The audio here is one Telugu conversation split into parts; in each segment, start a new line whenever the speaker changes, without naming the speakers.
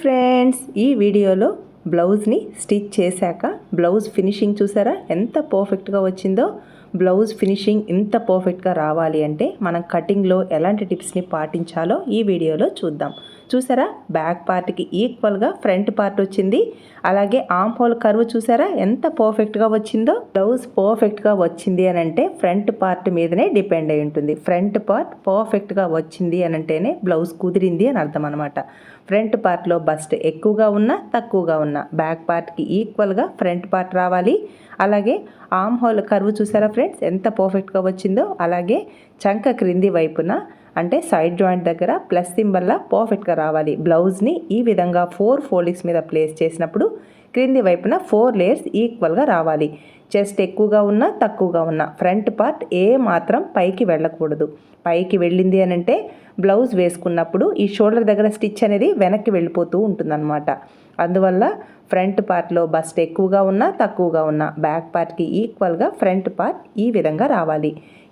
ఫ్రెండ్స్ ఈ వీడియోలో బ్లౌజ్ని స్టిచ్ చేశాక బ్లౌజ్ ఫినిషింగ్ చూసారా? ఎంత పర్ఫెక్ట్గా వచ్చిందో. బ్లౌజ్ ఫినిషింగ్ ఇంత పర్ఫెక్ట్గా రావాలి అంటే మనం కటింగ్లో ఎలాంటి టిప్స్ని పాటించాలో ఈ వీడియోలో చూద్దాం. చూసారా? బ్యాక్ పార్ట్కి ఈక్వల్గా ఫ్రంట్ పార్ట్ వచ్చింది. అలాగే ఆమ్ హోల్ కర్వ్ చూసారా? ఎంత పర్ఫెక్ట్గా వచ్చిందో? బ్లౌజ్ పర్ఫెక్ట్గా వచ్చింది అని అంటే ఫ్రంట్ పార్ట్ మీదనే డిపెండ్ అయి ఉంటుంది. ఫ్రంట్ పార్ట్ పర్ఫెక్ట్గా వచ్చింది అని అంటేనే బ్లౌజ్ కుదిరింది అని అర్థం అనమాట ఫ్రంట్ పార్ట్లో బస్ట్ ఎక్కువగా ఉన్నా తక్కువగా ఉన్నా. బ్యాక్ పార్ట్కి ఈక్వల్గా ఫ్రంట్ పార్ట్ రావాలి. అలాగే ఆమ్ హోల్ కర్వ్ చూసారా ఫ్రెండ్స్? ఎంత పర్ఫెక్ట్గా వచ్చిందో? అలాగే చంక క్రింది వైపున అంటే సైడ్ జాయింట్ దగ్గర ప్లస్ సింబల్లా పర్ఫెక్ట్గా రావాలి. బ్లౌజ్ని ఈ విధంగా ఫోర్ ఫోల్డింగ్స్ మీద ప్లేస్ చేసినప్పుడు క్రింది వైపున ఫోర్ లేయర్స్ ఈక్వల్గా రావాలి. చెస్ట్ ఎక్కువగా ఉన్నా తక్కువగా ఉన్నా ఫ్రంట్ పార్ట్ ఏ మాత్రం పైకి వెళ్ళకూడదు. పైకి వెళ్ళింది అని అంటే బ్లౌజ్ వేసుకున్నప్పుడు ఈ షోల్డర్ దగ్గర స్టిచ్ అనేది వెనక్కి వెళ్ళిపోతూ ఉంటుందన్నమాట. అందువల్ల ఫ్రంట్ పార్ట్లో బస్ట్ ఎక్కువగా ఉన్నా తక్కువగా ఉన్నా బ్యాక్ పార్ట్కి ఈక్వల్గా ఫ్రంట్ పార్ట్ ఈ విధంగా రావాలి.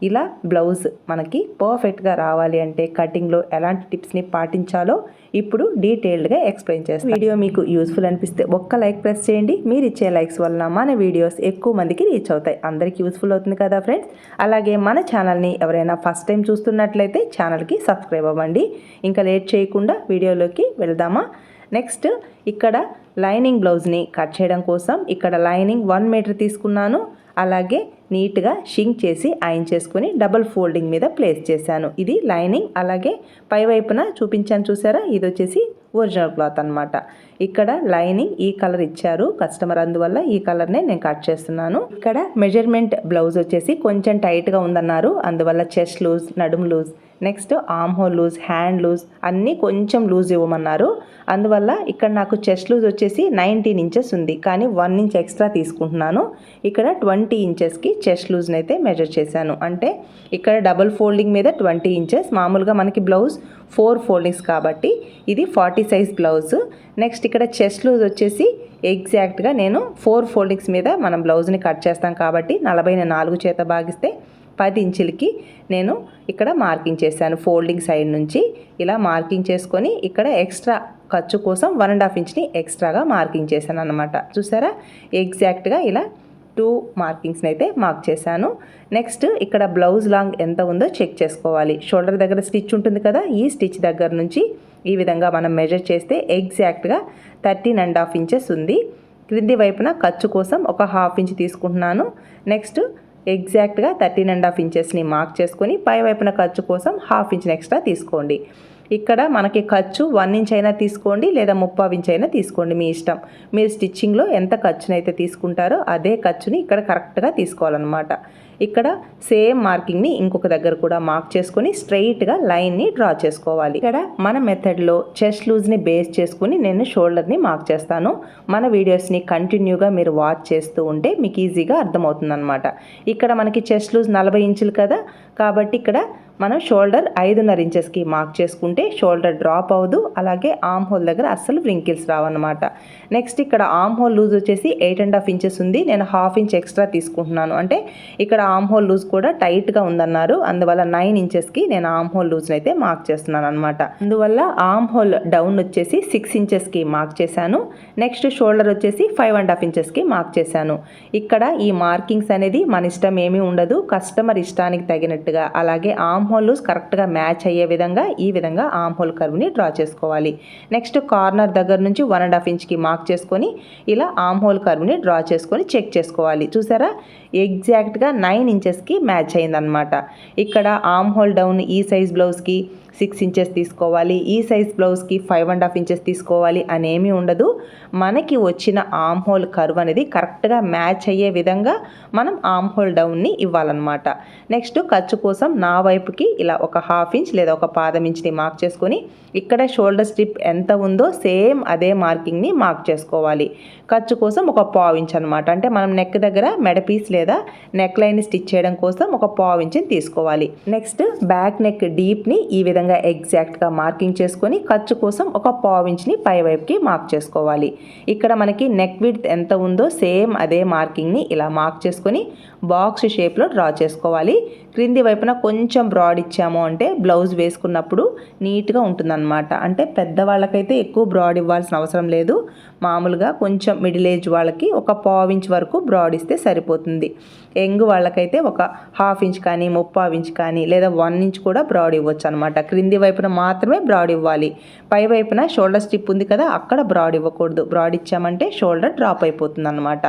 ఇలా బ్లౌజ్ మనకి పర్ఫెక్ట్గా రావాలి అంటే కటింగ్లో ఎలాంటి టిప్స్ని పాటించాలో ఇప్పుడు డీటెయిల్డ్గా ఎక్స్ప్లెయిన్ చేస్తాను వీడియో మీకు యూస్ఫుల్ అనిపిస్తే ఒక్క లైక్ ప్రెస్ చేయండి. మీరు ఇచ్చే లైక్స్ వలన మన వీడియోస్ ఎక్కువ మందికి రీచ్ అవుతాయి. అందరికీ యూస్ఫుల్ అవుతుంది కదా ఫ్రెండ్స్? అలాగే మన ఛానల్ని ఎవరైనా ఫస్ట్ టైం చూస్తున్నట్లయితే ఛానల్కి సబ్స్క్రైబ్ అవ్వండి. ఇంకా లేట్ చేయకుండా వీడియోలోకి వెళ్దామా? నెక్స్ట్ ఇక్కడ లైనింగ్ బ్లౌజ్ని కట్ చేయడం కోసం ఇక్కడ లైనింగ్ వన్ మీటర్ తీసుకున్నాను. అలాగే నీట్గా షింక్ చేసి ఐన్ చేసుకుని డబుల్ ఫోల్డింగ్ మీద ప్లేస్ చేశాను. ఇది లైనింగ్ అలాగే పై వైపున చూపించాను చూసారా? ఇది వచ్చేసి ఒరిజినల్ క్లాత్ అనమాట ఇక్కడ లైనింగ్ ఈ కలర్ ఇచ్చారు. కస్టమర్ అందువల్ల ఈ కలర్నే నేను కట్ చేస్తున్నాను. ఇక్కడ మెజర్మెంట్ బ్లౌజ్ వచ్చేసి కొంచెం టైట్గా ఉందన్నారు. అందువల్ల చెస్ట్ లూజ్ నడుము loose next armhole loose hand loose అన్నీ కొంచెం లూజ్ ఇవ్వమన్నారు. అందువల్ల ఇక్కడ నాకు చెస్ట్ లూజ్ వచ్చేసి నైన్టీన్ ఇంచెస్ ఉంది. కానీ వన్ ఇంచ్ ఎక్స్ట్రా తీసుకుంటున్నాను. ఇక్కడ ట్వంటీ ఇంచెస్కి చెస్ట్ లూజ్ని అయితే మెజర్ చేశాను. అంటే ఇక్కడ డబుల్ ఫోల్డింగ్ మీద ట్వంటీ ఇంచెస్ మామూలుగా మనకి బ్లౌజ్ ఫోర్ ఫోల్డింగ్స్ కాబట్టి ఇది ఫార్టీ సైజ్ బ్లౌజ్ నెక్స్ట్ ఇక్కడ చెస్ట్ లూజ్ వచ్చేసి ఎగ్జాక్ట్గా నేను ఫోర్ ఫోల్డింగ్స్ మీద మనం బ్లౌజ్ని కట్ చేస్తాం కాబట్టి నలభై నాలుగు చేత భాగిస్తే పది ఇంచులకి నేను ఇక్కడ మార్కింగ్ చేశాను. ఫోల్డింగ్ సైడ్ నుంచి ఇలా మార్కింగ్ చేసుకొని ఇక్కడ ఎక్స్ట్రా ఖర్చు కోసం వన్ అండ్ హాఫ్ ఇంచ్ని ఎక్స్ట్రాగా మార్కింగ్ చేశాను అనమాట చూసారా? ఎగ్జాక్ట్గా ఇలా టూ మార్కింగ్స్ని అయితే మార్క్ చేశాను. నెక్స్ట్ ఇక్కడ బ్లౌజ్ లాంగ్ ఎంత ఉందో చెక్ చేసుకోవాలి. షోల్డర్ దగ్గర స్టిచ్ ఉంటుంది కదా? ఈ స్టిచ్ దగ్గర నుంచి ఈ విధంగా మనం మెజర్ చేస్తే ఎగ్జాక్ట్గా థర్టీన్ అండ్ హాఫ్ ఇంచెస్ ఉంది. క్రింది వైపున ఖర్చు కోసం ఒక హాఫ్ ఇంచ్ తీసుకుంటున్నాను. నెక్స్ట్ ఎగ్జాక్ట్గా థర్టీన్ అండ్ హాఫ్ ఇంచెస్ని మార్క్ చేసుకొని పై వైపున ఖర్చు కోసం హాఫ్ ఇంచ్ ఎక్స్ట్రా తీసుకోండి. ఇక్కడ మనకి ఖర్చు వన్ ఇంచ్ అయినా తీసుకోండి లేదా ముప్పావు ఇంచ్ అయినా తీసుకోండి మీ ఇష్టం. మీరు స్టిచ్చింగ్లో ఎంత ఖర్చునైతే తీసుకుంటారో అదే ఖర్చుని ఇక్కడ కరెక్ట్గా తీసుకోవాలన్నమాట. ఇక్కడ సేమ్ మార్కింగ్ని ఇంకొక దగ్గర కూడా మార్క్ చేసుకొని స్ట్రైట్గా లైన్ని డ్రా చేసుకోవాలి. ఇక్కడ మన మెథడ్లో చెస్ట్ లూజ్ని బేస్ చేసుకుని నేను షోల్డర్ని మార్క్ చేస్తాను. మన వీడియోస్ని కంటిన్యూగా మీరు వాచ్ చేస్తూ ఉంటే మీకు ఈజీగా అర్థమవుతుందన్నమాట. ఇక్కడ మనకి చెస్ట్ లూజ్ నలభై ఇంచులు కదా కాబట్టి ఇక్కడ మనం షోల్డర్ ఐదున్నర ఇంచెస్కి మార్క్ చేసుకుంటే షోల్డర్ డ్రాప్ అవ్వదు. అలాగే ఆమ్ హోల్ దగ్గర అస్సలు వ్రింకిల్స్ రావన్నమాట. నెక్స్ట్ ఇక్కడ ఆమ్ హోల్ లూజ్ వచ్చేసి ఎయిట్ అండ్ హాఫ్ ఇంచెస్ ఉంది. నేను హాఫ్ ఇంచ్ ఎక్స్ట్రా తీసుకుంటున్నాను. అంటే ఇక్కడ ఆమ్ హోల్ లూజ్ కూడా టైట్గా ఉందన్నారు. అందువల్ల నైన్ ఇంచెస్కి నేను ఆమ్ హోల్ లూజ్ని అయితే మార్క్ చేస్తున్నాను అనమాట అందువల్ల ఆమ్ హోల్ డౌన్ వచ్చేసి సిక్స్ ఇంచెస్కి మార్క్ చేశాను. నెక్స్ట్ షోల్డర్ వచ్చేసి ఫైవ్ అండ్ హాఫ్ ఇంచెస్కి మార్క్ చేశాను. ఇక్కడ ఈ మార్కింగ్స్ అనేది మన ఇష్టం ఏమీ ఉండదు. కస్టమర్ ఇష్టానికి తగినట్టుగా. అలాగే ఆమ్ ఆమ్ హోల్స్ కరెక్ట్గా మ్యాచ్ అయ్యే విధంగా ఈ విధంగా ఆమ్ హోల్ కర్వ్ని డ్రా చేసుకోవాలి. నెక్స్ట్ కార్నర్ దగ్గర నుంచి వన్ అండ్ హాఫ్ ఇంచ్కి మార్క్ చేసుకొని ఇలా ఆమ్ హోల్ కర్వ్ని డ్రా చేసుకొని చెక్ చేసుకోవాలి. చూసారా? ఎగ్జాక్ట్గా నైన్ ఇంచెస్కి మ్యాచ్ అయిందనమాట ఇక్కడ ఆమ్ హోల్ డౌన్ ఈ సైజ్ బ్లౌజ్కి సిక్స్ ఇంచెస్ తీసుకోవాలి ఈ సైజ్ బ్లౌజ్కి ఫైవ్ అండ్ హాఫ్ ఇంచెస్ తీసుకోవాలి అనేమి ఉండదు. మనకి వచ్చిన ఆమ్ హోల్ కర్వ్ అనేది కరెక్ట్గా మ్యాచ్ అయ్యే విధంగా మనం ఆమ్ హోల్ డౌన్ని ఇవ్వాలన్నమాట. నెక్స్ట్ ఖర్చు కోసం నా వైపుకి ఇలా ఒక హాఫ్ ఇంచ్ లేదా ఒక పాదం ఇంచ్ని మార్క్ చేసుకొని ఇక్కడ షోల్డర్ స్ట్రిప్ ఎంత ఉందో సేమ్ అదే మార్కింగ్ని మార్క్ చేసుకోవాలి. ఖర్చు కోసం ఒక పావు ఇంచ్ అనమాట అంటే మనం నెక్ దగ్గర మెడపీస్ లేదా నెక్ లైన్ స్టిచ్ చేయడం కోసం ఒక పావు ఇంచ్ని తీసుకోవాలి. నెక్స్ట్ బ్యాక్ నెక్ డీప్ని ఈ విధంగా ఎగ్జాక్ట్గా మార్కింగ్ చేసుకొని ఖర్చు కోసం ఒక పావు పైవైపుకి పై వైపుకి మార్క్ చేసుకోవాలి. ఇక్కడ మనకి నెక్ విడ్త్ ఎంత ఉందో సేమ్ అదే మార్కింగ్ని ఇలా మార్క్ చేసుకొని బాక్స్ షేప్లో డ్రా చేసుకోవాలి. క్రింది వైపున కొంచెం బ్రాడ్ ఇచ్చాము అంటే బ్లౌజ్ వేసుకున్నప్పుడు నీట్గా ఉంటుందన్నమాట. అంటే పెద్దవాళ్ళకైతే ఎక్కువ బ్రాడ్ ఇవ్వాల్సిన అవసరం లేదు. మామూలుగా కొంచెం మిడిల్ ఏజ్ వాళ్ళకి ఒక పావు ఇంచ్ వరకు బ్రాడ్ ఇస్తే సరిపోతుంది. యంగ్ వాళ్ళకైతే ఒక హాఫ్ ఇంచ్ కానీ ముప్పావు ఇంచ్ కానీ లేదా వన్ ఇంచ్ కూడా బ్రాడ్ ఇవ్వచ్చు అనమాట క్రింది వైపున మాత్రమే బ్రాడ్ ఇవ్వాలి. పై వైపున షోల్డర్ స్టిప్ ఉంది కదా అక్కడ బ్రాడ్ ఇవ్వకూడదు. బ్రాడ్ ఇచ్చామంటే షోల్డర్ డ్రాప్ అయిపోతుంది అనమాట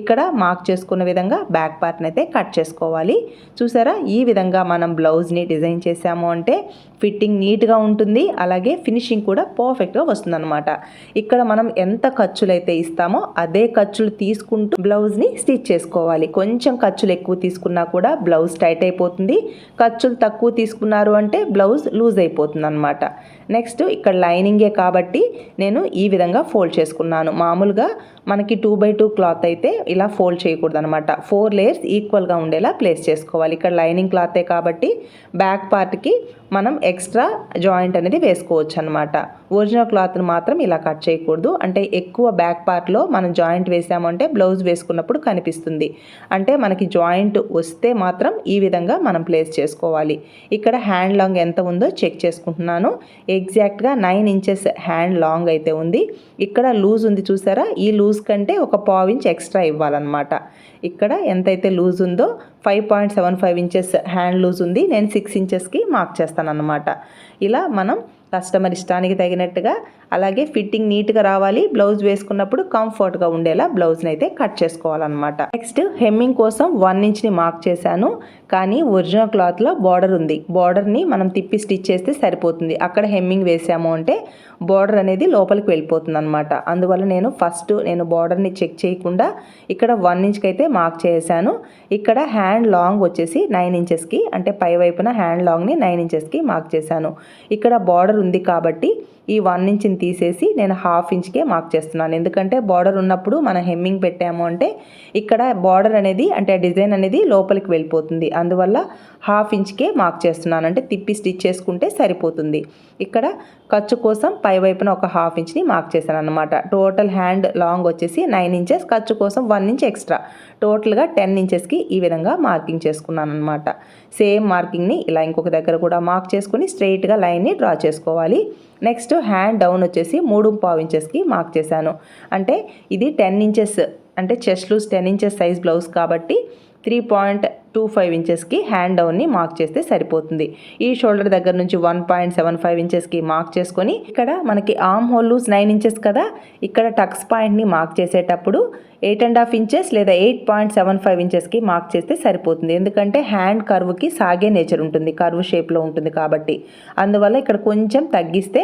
ఇక్కడ మార్క్ చేసుకున్న విధంగా బ్యాక్ పార్ట్ని అయితే కట్ చేసుకోవాలి. చూసారా? ఈ విధంగా మనం బ్లౌజ్ని డిజైన్ చేసాము అంటే ఫిట్టింగ్ నీట్గా ఉంటుంది. అలాగే ఫినిషింగ్ కూడా పర్ఫెక్ట్గా వస్తుందన్నమాట. ఇక్కడ మనం ఎంత ఖర్చులు అయితే ఇస్తామో అదే ఖర్చులు తీసుకుంటూ బ్లౌజ్ని స్టిచ్ చేసుకోవాలి. కొంచెం ఖర్చులు ఎక్కువ తీసుకున్నా కూడా బ్లౌజ్ టైట్ అయిపోతుంది. ఖర్చులు తక్కువ తీసుకున్నారు అంటే బ్లౌజ్ లూజ్ అయిపోతుంది అనమాట నెక్స్ట్ ఇక్కడ లైనింగే కాబట్టి నేను ఈ విధంగా ఫోల్డ్ చేసుకున్నాను. మామూలుగా మనకి టూ బై టూ క్లాత్ అయితే ఇలా ఫోల్డ్ చేయకూడదు అనమాట ఫోర్ లేయర్స్ ఈక్వల్గా ఉండేలా ప్లేస్ చేసుకోవాలి. ఇక్కడ లైనింగ్ క్లాతే కాబట్టి బ్యాక్ పార్ట్కి మనం ఎక్స్ట్రా జాయింట్ అనేది వేసుకోవచ్చు అనమాట ఒరిజినల్ క్లాత్ని మాత్రం ఇలా కట్ చేయకూడదు. అంటే ఎక్కువ బ్యాక్ పార్ట్లో మనం జాయింట్ వేసామంటే బ్లౌజ్ వేసుకున్నప్పుడు కనిపిస్తుంది. అంటే మనకి జాయింట్ వస్తే మాత్రం ఈ విధంగా మనం ప్లేస్ చేసుకోవాలి. ఇక్కడ హ్యాండ్ లాంగ్ ఎంత ఉందో చెక్ చేసుకుంటున్నాను. ఎగ్జాక్ట్గా నైన్ ఇంచెస్ హ్యాండ్ లాంగ్ అయితే ఉంది. ఇక్కడ లూజ్ ఉంది చూసారా? ఈ లూజ్ కంటే ఒక పావు ఇంచ్ ఎక్స్ట్రా ఇవ్వాలన్నమాట. ఇక్కడ ఎంతైతే లూజ్ ఉందో five point seven five inches hand loose ఉంది. నేను సిక్స్ ఇంచెస్కి మార్క్ చేస్తాను అన్నమాట ఇలా మనం కస్టమర్ ఇష్టానికి తగినట్టుగా అలాగే ఫిట్టింగ్ నీట్గా రావాలి. బ్లౌజ్ వేసుకున్నప్పుడు కంఫర్ట్గా ఉండేలా బ్లౌజ్ని అయితే కట్ చేసుకోవాలన్నమాట. నెక్స్ట్ హెమ్మింగ్ కోసం వన్ ఇంచ్ని మార్క్ చేశాను. కానీ ఒరిజినల్ క్లాత్లో బార్డర్ ఉంది. బార్డర్ని మనం తిప్పి స్టిచ్ చేస్తే సరిపోతుంది. అక్కడ హెమ్మింగ్ వేసాము అంటే బార్డర్ అనేది లోపలికి వెళ్ళిపోతుంది అనమాట అందువల్ల నేను ఫస్ట్ నేను బార్డర్ని చెక్ చేయకుండా ఇక్కడ వన్ ఇంచ్కి అయితే మార్క్ చేశాను. ఇక్కడ హ్యాండ్ లాంగ్ వచ్చేసి నైన్ ఇంచెస్కి అంటే పై వైపున హ్యాండ్ లాంగ్ని నైన్ ఇంచెస్కి మార్క్ చేశాను. ఇక్కడ బార్డర్ ఉంది కాబట్టి ఈ వన్ ఇంచ్ని తీసేసి నేను హాఫ్ ఇంచ్కే మార్క్ చేస్తున్నాను. ఎందుకంటే బార్డర్ ఉన్నప్పుడు మనం హెమ్మింగ్ పెట్టాము అంటే ఇక్కడ బార్డర్ అనేది అంటే డిజైన్ అనేది లోపలికి వెళ్ళిపోతుంది. అందువల్ల హాఫ్ ఇంచ్కే మార్క్ చేస్తున్నాను. అంటే తిప్పి స్టిచ్ చేసుకుంటే సరిపోతుంది. ఇక్కడ ఖర్చు కోసం పై వైపున ఒక హాఫ్ ఇంచ్ని మార్క్ చేశాను అనమాట టోటల్ హ్యాండ్ లాంగ్ వచ్చేసి నైన్ ఇంచెస్. ఖర్చు కోసం వన్ ఇంచ్ ఎక్స్ట్రా. టోటల్గా టెన్ ఇంచెస్కి ఈ విధంగా మార్కింగ్ చేసుకున్నాను అనమాట సేమ్ మార్కింగ్ని ఇలా ఇంకొక దగ్గర కూడా మార్క్ చేసుకుని స్ట్రైట్గా లైన్ని డ్రా చేసుకోవాలి. నెక్స్ట్ హ్యాండ్ డౌన్ వచ్చేసి మూడు పావు ఇంచెస్కి మార్క్ చేశాను. అంటే ఇది టెన్ ఇంచెస్ అంటే chest loose ten inches size blouse కాబట్టి త్రీ పాయింట్ టూ ఫైవ్ ఇంచెస్కి హ్యాండ్ డౌన్ని మార్క్ చేస్తే సరిపోతుంది. ఈ షోల్డర్ దగ్గర నుంచి వన్ పాయింట్ సెవెన్ ఫైవ్ ఇంచెస్కి మార్క్ చేసుకొని ఇక్కడ మనకి arm hole loose nine inches కదా ఇక్కడ టక్స్ పాయింట్ని మార్క్ చేసేటప్పుడు ఎయిట్ అండ్ హాఫ్ ఇంచెస్ లేదా ఎయిట్ పాయింట్ సెవెన్ ఫైవ్ ఇంచెస్కి మార్క్ చేస్తే సరిపోతుంది. ఎందుకంటే హ్యాండ్ కర్వ్కి సాగే నేచర్ ఉంటుంది కర్వ్ షేప్లో ఉంటుంది కాబట్టి. అందువల్ల ఇక్కడ కొంచెం తగ్గిస్తే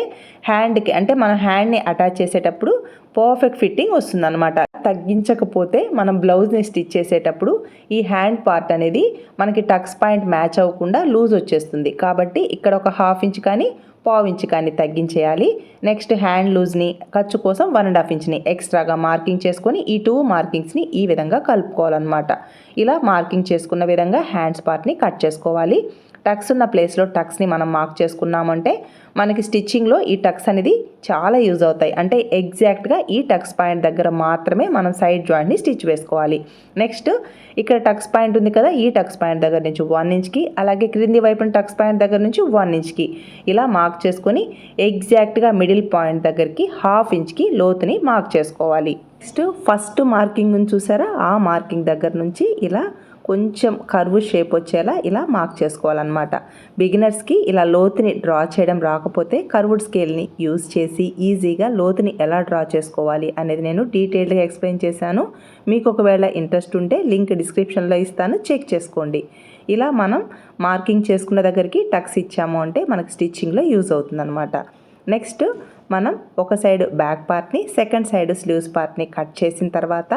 హ్యాండ్కి అంటే మనం హ్యాండ్ని అటాచ్ చేసేటప్పుడు పర్ఫెక్ట్ ఫిట్టింగ్ వస్తుందన్నమాట. తగ్గించకపోతే మనం బ్లౌజ్ని స్టిచ్ చేసేటప్పుడు ఈ హ్యాండ్ పార్ట్ అనేది మనకి టక్స్ పాయింట్ మ్యాచ్ అవ్వకుండా లూజ్ వచ్చేస్తుంది. కాబట్టి ఇక్కడ ఒక హాఫ్ ఇంచ్ కానీ పావు ఇంచ్ కానీ తగ్గించేయాలి. నెక్స్ట్ హ్యాండ్ లూజ్ని ఖర్చు కోసం వన్ అండ్ హాఫ్ ఇంచ్ని ఎక్స్ట్రాగా మార్కింగ్ చేసుకొని ఈ టూ మార్కింగ్స్ని ఈ విధంగా కలుపుకోవాలన్నమాట. ఇలా మార్కింగ్ చేసుకున్న విధంగా హ్యాండ్స్ పార్ట్ని కట్ చేసుకోవాలి. టక్స్ ఉన్న ప్లేస్లో టక్స్ని మనం మార్క్ చేసుకున్నామంటే మనకి స్టిచ్చింగ్లో ఈ టక్స్ అనేది చాలా యూజ్ అవుతాయి. అంటే ఎగ్జాక్ట్గా ఈ టక్స్ పాయింట్ దగ్గర మాత్రమే మనం సైడ్ జాయింట్ని స్టిచ్ వేసుకోవాలి. నెక్స్ట్ ఇక్కడ టక్స్ పాయింట్ ఉంది కదా ఈ టక్స్ పాయింట్ దగ్గర నుంచి వన్ ఇంచ్కి అలాగే క్రింది వైపున టక్స్ పాయింట్ దగ్గర నుంచి వన్ ఇంచ్కి ఇలా మార్క్ చేసుకొని ఎగ్జాక్ట్గా మిడిల్ పాయింట్ దగ్గరికి హాఫ్ ఇంచ్కి లోతుని మార్క్ చేసుకోవాలి. నెక్స్ట్ ఫస్ట్ మార్కింగ్ చూసారా? ఆ మార్కింగ్ దగ్గర నుంచి ఇలా కొంచెం కర్వ్ షేప్ వచ్చేలా ఇలా మార్క్ చేసుకోవాలన్నమాట. బిగినర్స్కి ఇలా లోతుని డ్రా చేయడం రాకపోతే కర్వుడ్ స్కేల్ని యూజ్ చేసి ఈజీగా లోతుని ఎలా డ్రా చేసుకోవాలి అనేది నేను డీటెయిల్డ్గా ఎక్స్ప్లెయిన్ చేశాను. మీకు ఒకవేళ ఇంట్రెస్ట్ ఉంటే లింక్ డిస్క్రిప్షన్లో ఇస్తాను. చెక్ చేసుకోండి. ఇలా మనం మార్కింగ్ చేసుకున్న దగ్గరికి టక్స్ ఇచ్చాము అంటే మనకి స్టిచ్చింగ్లో యూజ్ అవుతుందన్నమాట. నెక్స్ట్ మనం ఒక సైడ్ బ్యాక్ పార్ట్ని సెకండ్ సైడ్ స్లీవ్స్ పార్ట్ని కట్ చేసిన తర్వాత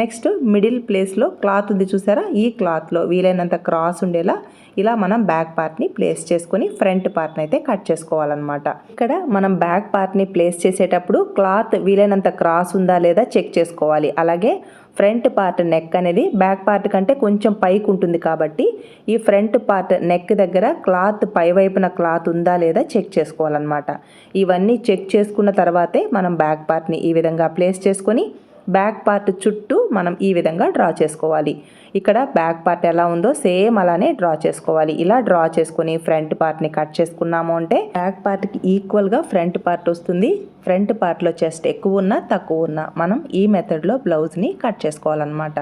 నెక్స్ట్ మిడిల్ ప్లేస్లో క్లాత్ ఉంది చూసారా? ఈ క్లాత్లో వీలైనంత క్రాస్ ఉండేలా ఇలా మనం బ్యాక్ పార్ట్ని ప్లేస్ చేసుకొని ఫ్రంట్ పార్ట్ని అయితే కట్ చేసుకోవాలన్నమాట. ఇక్కడ మనం బ్యాక్ పార్ట్ని ప్లేస్ చేసేటప్పుడు క్లాత్ వీలైనంత క్రాస్ ఉందా లేదా చెక్ చేసుకోవాలి. అలాగే ఫ్రంట్ పార్ట్ నెక్ అనేది బ్యాక్ పార్ట్ కంటే కొంచెం పైకి ఉంటుంది కాబట్టి ఈ ఫ్రంట్ పార్ట్ నెక్ దగ్గర క్లాత్ పై వైపున క్లాత్ ఉందా లేదా చెక్ చేసుకోవాలన్నమాట. ఇవన్నీ చెక్ చేసుకున్న తర్వాతే మనం బ్యాక్ పార్ట్ని ఈ విధంగా ప్లేస్ చేసుకొని బ్యాక్ పార్ట్ చుట్టూ మనం ఈ విధంగా డ్రా చేసుకోవాలి. ఇక్కడ బ్యాక్ పార్ట్ ఎలా ఉందో సేమ్ అలానే డ్రా చేసుకోవాలి. ఇలా డ్రా చేసుకొని ఫ్రంట్ పార్ట్ని కట్ చేసుకున్నాము అంటే బ్యాక్ పార్ట్కి ఈక్వల్గా ఫ్రంట్ పార్ట్ వస్తుంది. ఫ్రంట్ పార్ట్లో చెస్ట్ ఎక్కువ ఉన్నా తక్కువ ఉన్నా మనం ఈ మెథడ్లో బ్లౌజ్ని కట్ చేసుకోవాలన్నమాట.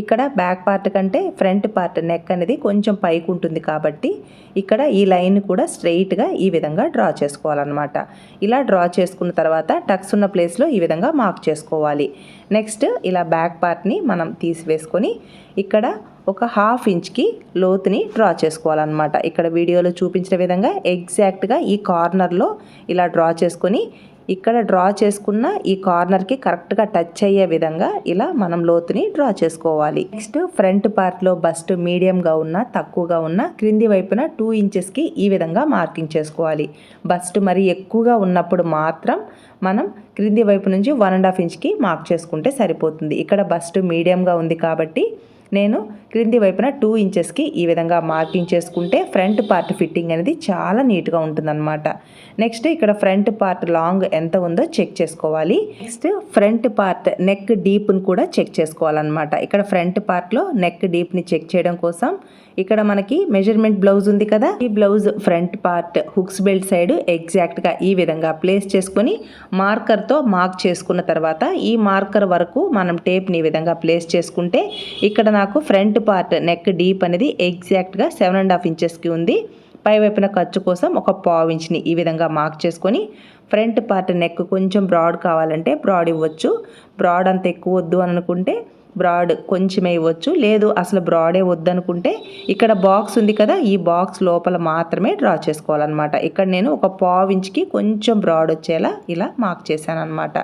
ఇక్కడ బ్యాక్ పార్ట్ కంటే ఫ్రంట్ పార్ట్ నెక్ అనేది కొంచెం పైకి ఉంటుంది కాబట్టి ఇక్కడ ఈ లైన్ కూడా స్ట్రెయిట్గా ఈ విధంగా డ్రా చేసుకోవాలన్నమాట. ఇలా డ్రా చేసుకున్న తర్వాత టక్స్ ఉన్న ప్లేస్లో ఈ విధంగా మార్క్ చేసుకోవాలి. నెక్స్ట్ ఇలా బ్యాక్ పార్ట్ని మనం తీసివేసుకొని ఇక్కడ ఒక హాఫ్ ఇంచ్కి లోతుని డ్రా చేసుకోవాలన్నమాట. ఇక్కడ వీడియోలో చూపించిన విధంగా ఎగ్జాక్ట్గా ఈ కార్నర్లో ఇలా డ్రా చేసుకొని ఇక్కడ డ్రా చేసుకున్న ఈ కార్నర్కి కరెక్ట్గా టచ్ అయ్యే విధంగా ఇలా మనం లోతుని డ్రా చేసుకోవాలి. నెక్స్ట్ ఫ్రంట్ పార్ట్లో బస్ట్ మీడియంగా ఉన్న తక్కువగా ఉన్న క్రింది వైపున టూ ఇంచెస్కి ఈ విధంగా మార్కింగ్ చేసుకోవాలి. బస్ట్ మరి ఎక్కువగా ఉన్నప్పుడు మాత్రం మనం క్రింది వైపు నుంచి వన్ అండ్ హాఫ్ ఇంచ్కి మార్క్ చేసుకుంటే సరిపోతుంది. ఇక్కడ బస్ట్ మీడియంగా ఉంది కాబట్టి నేను క్రింది వైపున టూ ఇంచెస్కి ఈ విధంగా మార్కింగ్ చేసుకుంటే ఫ్రంట్ పార్ట్ ఫిట్టింగ్ అనేది చాలా నీట్గా ఉంటుందన్నమాట. నెక్స్ట్ ఇక్కడ ఫ్రంట్ పార్ట్ లాంగ్ ఎంత ఉందో చెక్ చేసుకోవాలి. నెక్స్ట్ ఫ్రంట్ పార్ట్ నెక్ డీప్ని కూడా చెక్ చేసుకోవాలన్నమాట. ఇక్కడ ఫ్రంట్ పార్ట్లో నెక్ డీప్ని చెక్ చేయడం కోసం ఇక్కడ మనకి మెజర్మెంట్ బ్లౌజ్ ఉంది కదా. ఈ blouse front part hooks belt side ఎగ్జాక్ట్గా ఈ విధంగా ప్లేస్ చేసుకొని మార్కర్తో మార్క్ చేసుకున్న తర్వాత ఈ మార్కర్ వరకు మనం టేప్ని ఈ విధంగా ప్లేస్ చేసుకుంటే ఇక్కడ నాకు ఫ్రంట్ పార్ట్ నెక్ డీప్ అనేది ఎగ్జాక్ట్గా సెవెన్ అండ్ హాఫ్ ఇంచెస్కి ఉంది. పై వైపున ఖర్చు కోసం ఒక పావు ఇంచ్ని ఈ విధంగా మార్క్ చేసుకొని ఫ్రంట్ పార్ట్ నెక్ కొంచెం బ్రాడ్ కావాలంటే బ్రాడ్ ఇవ్వచ్చు. బ్రాడ్ అంత ఎక్కువ వద్దు అని అనుకుంటే బ్రాడ్ కొంచెమే ఇవ్వచ్చు లేదు అసలు బ్రాడే వద్దనుకుంటే ఇక్కడ బాక్స్ ఉంది కదా ఈ బాక్స్ లోపల మాత్రమే డ్రా చేసుకోవాలన్నమాట. ఇక్కడ నేను ఒక పావు ఇంచ్కి కొంచెం బ్రాడ్ వచ్చేలా ఇలా మార్క్ చేశాను అనమాట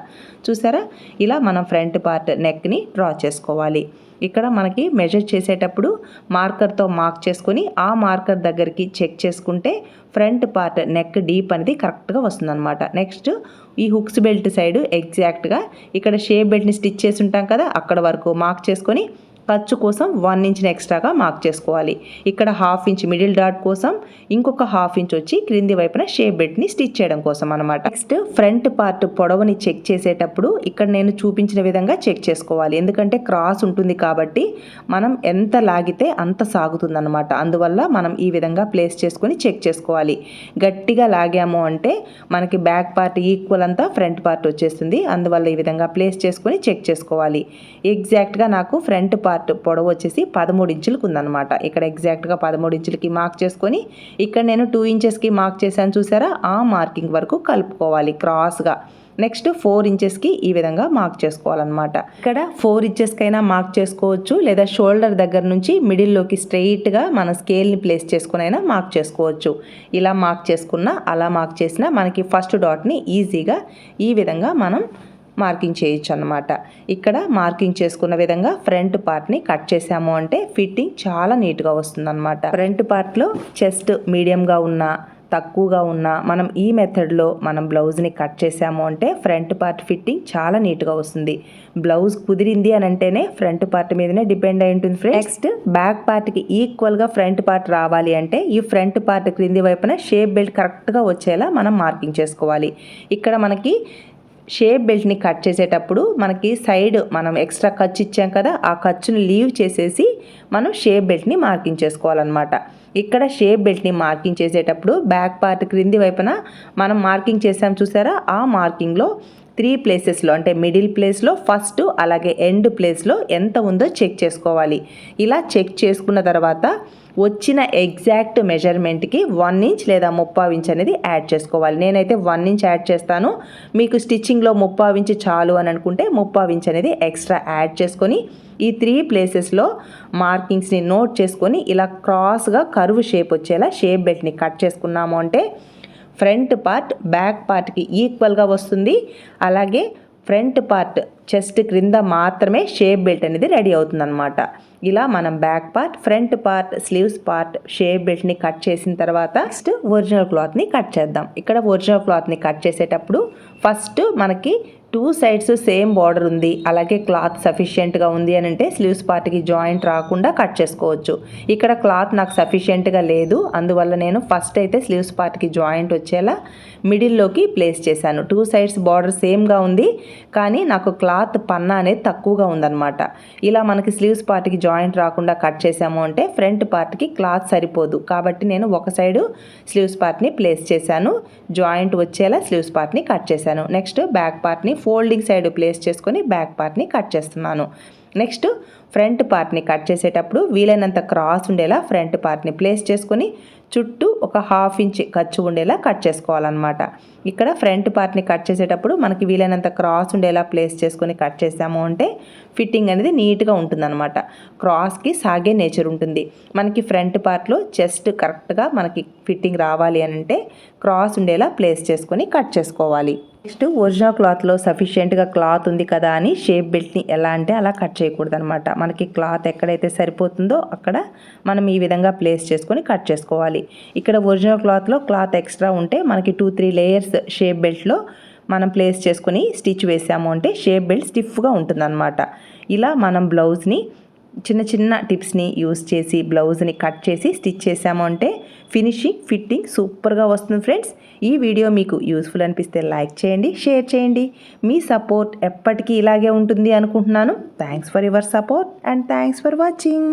చూసారా? ఇలా మనం ఫ్రంట్ పార్ట్ నెక్ని డ్రా చేసుకోవాలి. ఇక్కడ మనకి మెజర్ చేసేటప్పుడు మార్కర్తో మార్క్ చేసుకొని ఆ మార్కర్ దగ్గరికి చెక్ చేసుకుంటే ఫ్రంట్ పార్ట్ నెక్ డీప్ అనేది కరెక్ట్గా వస్తుందన్నమాట. నెక్స్ట్ ఈ హుక్స్ బెల్ట్ సైడ్ ఎగ్జాక్ట్గా ఇక్కడ షేప్ బెల్ట్ని స్టిచ్ చేసి ఉంటాం కదా అక్కడ వరకు మార్క్ చేసుకొని ఖర్చు కోసం వన్ ఇంచ్ని ఎక్స్ట్రాగా మార్క్ చేసుకోవాలి. ఇక్కడ హాఫ్ ఇంచ్ మిడిల్ డాట్ కోసం ఇంకొక హాఫ్ ఇంచ్ వచ్చి క్రింది వైపున షేప్ బెడ్ని స్టిచ్ చేయడం కోసం అనమాట నెక్స్ట్ ఫ్రంట్ పార్ట్ పొడవుని చెక్ చేసేటప్పుడు ఇక్కడ నేను చూపించిన విధంగా చెక్ చేసుకోవాలి. ఎందుకంటే క్రాస్ ఉంటుంది కాబట్టి మనం ఎంత లాగితే అంత సాగుతుంది అనమాట అందువల్ల మనం ఈ విధంగా ప్లేస్ చేసుకొని చెక్ చేసుకోవాలి. గట్టిగా లాగాము అంటే మనకి బ్యాక్ పార్ట్ ఈక్వల్ అంతా ఫ్రంట్ పార్ట్ వచ్చేస్తుంది. అందువల్ల ఈ విధంగా ప్లేస్ చేసుకొని చెక్ చేసుకోవాలి. ఎగ్జాక్ట్గా నాకు ఫ్రంట్ పార్ట్ పార్ట్ పొడవు వచ్చేసి పదమూడు ఇంచులకు ఉందన్నమాట. ఇక్కడ ఎగ్జాక్ట్గా పదమూడు ఇంచులకి మార్క్ చేసుకొని ఇక్కడ నేను టూ ఇంచెస్కి మార్క్ చేశాను చూసారా? ఆ మార్కింగ్ వరకు కలుపుకోవాలి క్రాస్గా నెక్స్ట్ ఫోర్ ఇంచెస్కి ఈ విధంగా మార్క్ చేసుకోవాలన్నమాట. ఇక్కడ ఫోర్ ఇంచెస్కైనా మార్క్ చేసుకోవచ్చు లేదా షోల్డర్ దగ్గర నుంచి మిడిల్లోకి స్ట్రెయిట్గా మన స్కేల్ని ప్లేస్ చేసుకునైనా మార్క్ చేసుకోవచ్చు. ఇలా మార్క్ చేసుకున్నా అలా మార్క్ చేసినా మనకి ఫస్ట్ డాట్ని ఈజీగా ఈ విధంగా మనం మార్కింగ్ చేయొచ్చు అనమాట ఇక్కడ మార్కింగ్ చేసుకున్న విధంగా ఫ్రంట్ పార్ట్ని కట్ చేసాము అంటే ఫిట్టింగ్ చాలా నీట్గా వస్తుంది అనమాట ఫ్రంట్ పార్ట్లో చెస్ట్ మీడియంగా ఉన్న తక్కువగా ఉన్న మనం ఈ మెథడ్లో మనం బ్లౌజ్ని కట్ చేసాము అంటే ఫ్రంట్ పార్ట్ ఫిట్టింగ్ చాలా నీట్గా వస్తుంది. బ్లౌజ్ కుదిరింది అని అంటేనే ఫ్రంట్ పార్ట్ మీదనే డిపెండ్ అయి ఉంటుంది ఫ్రెండ్ నెక్స్ట్ బ్యాక్ పార్ట్కి ఈక్వల్గా ఫ్రంట్ పార్ట్ రావాలి అంటే ఈ ఫ్రంట్ పార్ట్ క్రింది వైపున షేప్ బెల్ట్ కరెక్ట్గా వచ్చేలా మనం మార్కింగ్ చేసుకోవాలి. ఇక్కడ మనకి షేప్ బెల్ట్ని కట్ చేసేటప్పుడు మనకి సైడ్ మనం ఎక్స్ట్రా ఖర్చు ఇచ్చాం కదా ఆ ఖర్చుని లీవ్ చేసేసి మనం షేప్ బెల్ట్ని మార్కింగ్ చేసుకోవాలన్నమాట. ఇక్కడ షేప్ బెల్ట్ని మార్కింగ్ చేసేటప్పుడు బ్యాక్ పార్ట్ క్రింది వైపున మనం మార్కింగ్ చేసాం చూసారా? ఆ మార్కింగ్లో త్రీ ప్లేసెస్లో అంటే మిడిల్ ప్లేస్లో ఫస్ట్ అలాగే ఎండ్ ప్లేస్లో ఎంత ఉందో చెక్ చేసుకోవాలి. ఇలా చెక్ చేసుకున్న తర్వాత వచ్చిన ఎగ్జాక్ట్ మెజర్మెంట్కి వన్ ఇంచ్ లేదా ముప్పావు ఇంచ్ అనేది యాడ్ చేసుకోవాలి. నేనైతే వన్ ఇంచ్ యాడ్ చేస్తాను. మీకు స్టిచ్చింగ్లో ముప్పావు ఇంచ్ చాలు అని అనుకుంటే ముప్పావు ఇంచ్ అనేది ఎక్స్ట్రా యాడ్ చేసుకొని ఈ త్రీ ప్లేసెస్లో మార్కింగ్స్ని నోట్ చేసుకొని ఇలా క్రాస్గా కరువు షేప్ వచ్చేలా షేప్ బెల్ట్ని కట్ చేసుకున్నాము అంటే ఫ్రంట్ పార్ట్ బ్యాక్ పార్ట్కి ఈక్వల్గా వస్తుంది. అలాగే ఫ్రంట్ పార్ట్ చెస్ట్ క్రింద మాత్రమే షేప్ బెల్ట్ అనేది రెడీ అవుతుందన్నమాట. ఇలా మనం back part front part sleeves part shape బెల్ట్ని cut చేసిన తర్వాత నెక్స్ట్ ఒరిజినల్ క్లాత్ని కట్ చేద్దాం. ఇక్కడ ఒరిజినల్ క్లాత్ని కట్ చేసేటప్పుడు ఫస్ట్ మనకి టూ సైడ్స్ సేమ్ బార్డర్ ఉంది. అలాగే క్లాత్ సఫిషియెంట్గా ఉంది అని అంటే స్లీవ్స్ పార్ట్కి జాయింట్ రాకుండా కట్ చేసుకోవచ్చు. ఇక్కడ క్లాత్ నాకు సఫిషియెంట్గా లేదు. అందువల్ల నేను ఫస్ట్ అయితే స్లీవ్స్ పార్ట్కి జాయింట్ వచ్చేలా మిడిల్లోకి ప్లేస్ చేశాను. టూ సైడ్స్ బార్డర్ సేమ్గా ఉంది. కానీ నాకు క్లాత్ పన్నా అనేది తక్కువగా ఉందన్నమాట. ఇలా మనకి స్లీవ్స్ పార్ట్కి జాయింట్ రాకుండా కట్ చేసాము అంటే ఫ్రంట్ పార్ట్కి క్లాత్ సరిపోదు. కాబట్టి నేను ఒక సైడు స్లీవ్స్ పార్ట్ని ప్లేస్ చేశాను. జాయింట్ వచ్చేలా స్లీవ్స్ పార్ట్ని కట్ చేశాను. నెక్స్ట్ బ్యాక్ పార్ట్ని ఫోల్డింగ్ సైడ్ ప్లేస్ చేసుకొని బ్యాక్ పార్ట్ని కట్ చేస్తున్నాను. నెక్స్ట్ ఫ్రంట్ పార్ట్ని కట్ చేసేటప్పుడు వీలైనంత క్రాస్ ఉండేలా ఫ్రంట్ పార్ట్ని ప్లేస్ చేసుకొని చుట్టూ ఒక హాఫ్ ఇంచ్ ఖర్చు ఉండేలా కట్ చేసుకోవాలన్నమాట. ఇక్కడ ఫ్రంట్ పార్ట్ని కట్ చేసేటప్పుడు మనకి వీలైనంత క్రాస్ ఉండేలా ప్లేస్ చేసుకొని కట్ చేసాము అంటే ఫిట్టింగ్ అనేది నీట్గా ఉంటుందన్నమాట. క్రాస్కి సాగే నేచర్ ఉంటుంది. మనకి ఫ్రంట్ పార్ట్లో చెస్ట్ కరెక్ట్గా మనకి ఫిట్టింగ్ రావాలి అని అంటే క్రాస్ ఉండేలా ప్లేస్ చేసుకొని కట్ చేసుకోవాలి. నెక్స్ట్ ఒరిజినల్ క్లాత్లో సఫిషియెంట్గా క్లాత్ ఉంది కదా అని షేప్ బెల్ట్ని ఎలా అంటే అలా కట్ చేయకూడదు అనమాట మనకి క్లాత్ ఎక్కడైతే సరిపోతుందో అక్కడ మనం ఈ విధంగా ప్లేస్ చేసుకొని కట్ చేసుకోవాలి. చేసుకోవాలి ఇక్కడ ఒరిజినల్ క్లాత్లో క్లాత్ ఎక్స్ట్రా ఉంటే మనకి టూ త్రీ లేయర్స్ షేప్ బెల్ట్లో మనం ప్లేస్ చేసుకొని స్టిచ్ వేసాము అంటే షేప్ బెల్ట్ స్టిఫ్గా ఉంటుందన్నమాట. ఇలా మనం బ్లౌజ్ని చిన్న చిన్న టిప్స్ని యూస్ చేసి బ్లౌజ్ని కట్ చేసి స్టిచ్ చేసాము అంటే ఫినిషింగ్ ఫిట్టింగ్ సూపర్గా వస్తుంది ఫ్రెండ్స్. ఈ వీడియో మీకు యూస్ఫుల్ అనిపిస్తే లైక్ చేయండి షేర్ చేయండి. మీ సపోర్ట్ ఎప్పటికీ ఇలాగే ఉంటుంది అనుకుంటున్నాను. Thanks for your support and thanks for watching.